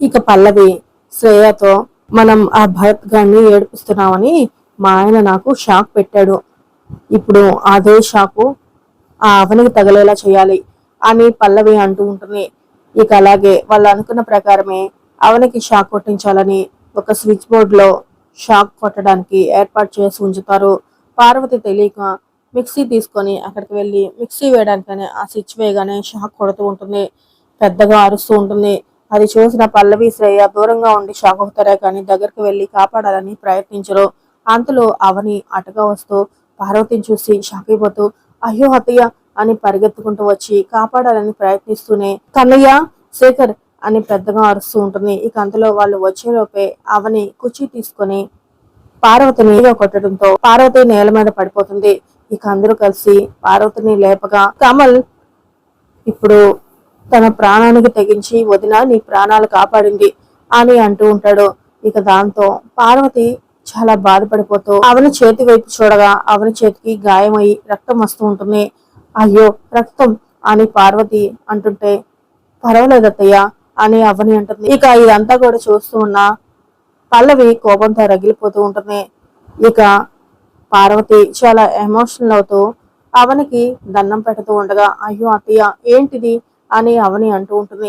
ఇక పల్లవి శ్రేయతో మనం ఆ భరత్ గారిని ఏడిపిస్తున్నామని మా ఆయన నాకు షాక్ పెట్టాడు. ఇప్పుడు అదే షాకు ఆ అవనికి తగలేలా చేయాలి అని పల్లవి అంటూ ఉంటుంది. ఇక అలాగే వాళ్ళు అనుకున్న ప్రకారమే అవనికి షాక్ కొట్టించాలని ఒక స్విచ్ బోర్డ్లో షాక్ కొట్టడానికి ఏర్పాటు చేసి ఉంచుతారు. పార్వతి తెలియక మిక్సీ తీసుకొని అక్కడికి వెళ్ళి మిక్సీ వేయడానికనే ఆ స్విచ్ వేయగానే షాక్ కొడుతూ ఉంటుంది. పెద్దగా అరుస్తూ ఉంటుంది. అది చూసిన పల్లవి శ్రేయ దూరంగా ఉండి షాక్ అవుతారే కానీ దగ్గరికి వెళ్ళి కాపాడాలని ప్రయత్నించరు. అంతలో అవని అటగా వస్తూ పార్వతిని చూసి షాక్ అయిపోతూ అయ్యో అత్తయ్య అని పరిగెత్తుకుంటూ వచ్చి కాపాడాలని ప్రయత్నిస్తూనే కన్నయ్య శేఖర్ అని పెద్దగా అరుస్తూ ఉంటుంది. ఇక అంతలో వాళ్ళు వచ్చేలోపే అవని కుర్చీ తీసుకొని పార్వతిని కొట్టడంతో పార్వతి నేల మీద పడిపోతుంది. ఇక అందరూ కలిసి పార్వతిని లేపగా కమల్ ఇప్పుడు తన ప్రాణానికి తెగించి వదిన నీ ప్రాణాలు కాపాడింది అని అంటూ ఉంటాడు. ఇక దాంతో పార్వతి చాలా బాధపడిపోతూ అవని చేతి వైపు చూడగా అవని చేతికి గాయమై రక్తం వస్తూ ఉంటుంది. అయ్యో రక్తం అని పార్వతి అంటుంటే పర్వాలేదు అత్తయ్య అని అవని అంటుంది. ఇక ఇదంతా కూడా చూస్తూ ఉన్న పల్లవి కోపంతో రగిలిపోతూ ఉంటుంది. ఇక పార్వతి చాలా ఎమోషనల్ అవుతూ అవనికి దండం పెడుతూ ఉండగా అయ్యో అత్తయ్య ఏంటిది? అని అవని అంటూ ఉంటుంది.